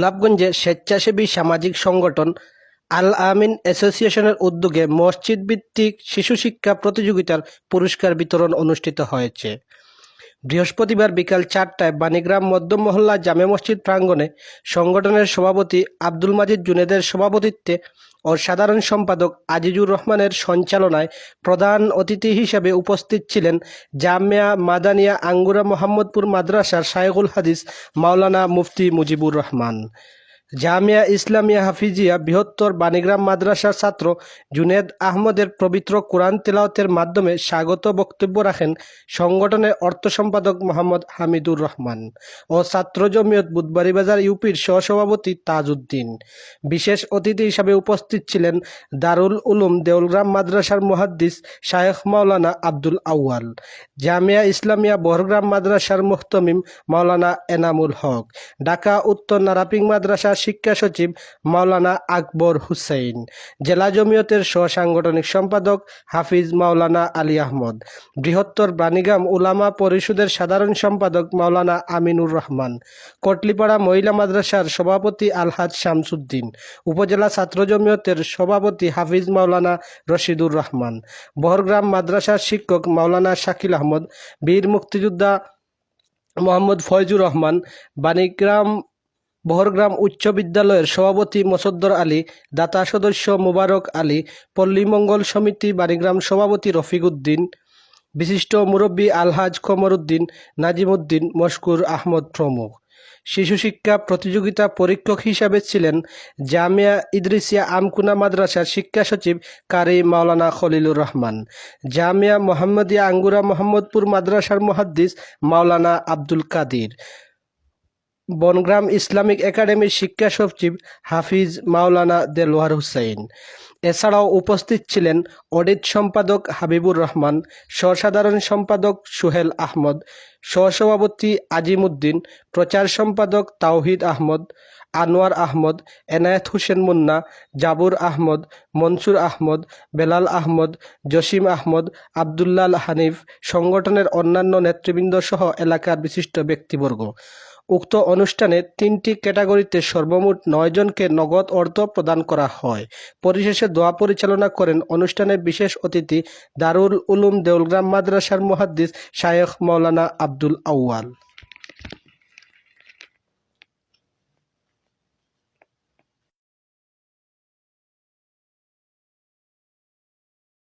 গোলাপগঞ্জে স্বেচ্ছাসেবী সামাজিক সংগঠন আল আমিন অ্যাসোসিয়েশনের উদ্যোগে মসজিদ ভিত্তিক শিশু শিক্ষা প্রতিযোগিতার পুরস্কার বিতরণ অনুষ্ঠিত হয়েছে। বৃহস্পতিবার বিকাল চারটায় বাণীগ্রাম মধ্য মহল্লা জামে মসজিদ প্রাঙ্গণে সংগঠনের সভাপতি আব্দুল মাজিদ জুনেদের সভাপতিত্বে ও সাধারণ সম্পাদক আজিজুর রহমানের সঞ্চালনায় প্রধান অতিথি হিসেবে উপস্থিত ছিলেন জামিয়া মাদানিয়া আঙ্গুরা মোহাম্মদপুর মাদ্রাসার শায়েকুল হাদিস মাওলানা মুফতি মুজিবুর রহমান। জামিয়া ইসলামিয়া হাফিজিয়া বৃহত্তর বাণীগ্রাম মাদ্রাসার ছাত্র জুনেদ আহমদের পবিত্র কোরআন তেলাওতের মাধ্যমে স্বাগত বক্তব্য রাখেন সংগঠনের অর্থ সম্পাদক মোহাম্মদ হামিদুর রহমান ও ছাত্র জমিয়ত বুধবাড়ি বাজার ইউপির সহসভাপতি তাজউদ্দিন। বিশেষ অতিথি হিসাবে উপস্থিত ছিলেন দারুল উলুম দেউলগ্রাম মাদ্রাসার মুহাদ্দিস শায়েখ মাওলানা আব্দুল আউয়াল, জামিয়া ইসলামিয়া বহরগ্রাম মাদ্রাসার মুহতমিম মাওলানা এনামুল হক, ঢাকা উত্তর নারাপিং মাদ্রাসার শিক্ষা সচিব মাওলানা আকবর হুসাইন, জেলা জমিয়তের সহসাংগঠনিক সম্পাদক হাফিজ মাওলানা আলী আহমদ, বৃহত্তর বাণীগ্রাম উলামা পরিষদের সাধারণ সম্পাদক মাওলানা আমিনুর রহমান, কটলিপাড়া মহিলা মাদ্রাসার সভাপতি আলহাজ শামসুদ্দিন, উপজেলা ছাত্র জমিয়তের সভাপতি হাফিজ মাওলানা রশিদুর রহমান, বহরগ্রাম মাদ্রাসার শিক্ষক মাওলানা শাকিল আহমদ, বীর মুক্তিযোদ্ধা মোহাম্মদ ফয়জুর রহমান, বাণীগ্রাম বহরগ্রাম উচ্চ বিদ্যালয়ের সভাপতি মসদ্দর আলী, দাতা সদস্য মুবারক আলী পল্লীমঙ্গল সমিতি বাণীগ্রাম সভাপতি রফিক উদ্দিন, বিশিষ্ট মুরব্বী আলহাজ কমরউদ্দিন নাজিমউদ্দিন মশকুর আহমদ প্রমুখ। শিশু শিক্ষা প্রতিযোগিতা পরীক্ষক হিসাবে ছিলেন জামিয়া ইদ্রিসিয়া আমকুনা মাদ্রাসার শিক্ষা সচিব কারি মাওলানা খলিলুর রহমান, জামিয়া মোহাম্মদিয়া আঙ্গুরা মোহাম্মদপুর মাদ্রাসার মুহাদ্দিস মাওলানা আব্দুল কাদির বনগ্রাম ইসলামিক একাডেমির শিক্ষা সচিব হাফিজ মাওলানা দেলোয়ার হুসাইন। এছাড়াও উপস্থিত ছিলেন অডিট সম্পাদক হাবিবুর রহমান, সহসাধারণ সম্পাদক সুহেল আহমদ, সহসভাপতি আজিমুদ্দিন, প্রচার সম্পাদক তাওহিদ আহমদ, আনোয়ার আহমদ, এনায়েত হোসেন মুন্না, জাবুর আহমদ, মনসুর আহমদ, বেলাল আহমদ, জসিম আহমদ, আবদুল্লাল হানিফ, সংগঠনের অন্যান্য নেতৃবৃন্দ সহ এলাকার বিশিষ্ট ব্যক্তিবর্গ। উক্ত অনুষ্ঠানে তিনটি ক্যাটাগরিতে সর্বমোট নয়জনকে নগদ অর্থ প্রদান করা হয়। পরিশেষে দোয়া পরিচালনা করেন অনুষ্ঠানে বিশেষ অতিথি দারুল উলুম দেউলগ্রাম মাদ্রাসার মুহাদ্দিস শায়েখ মৌলানা আব্দুল আউয়াল।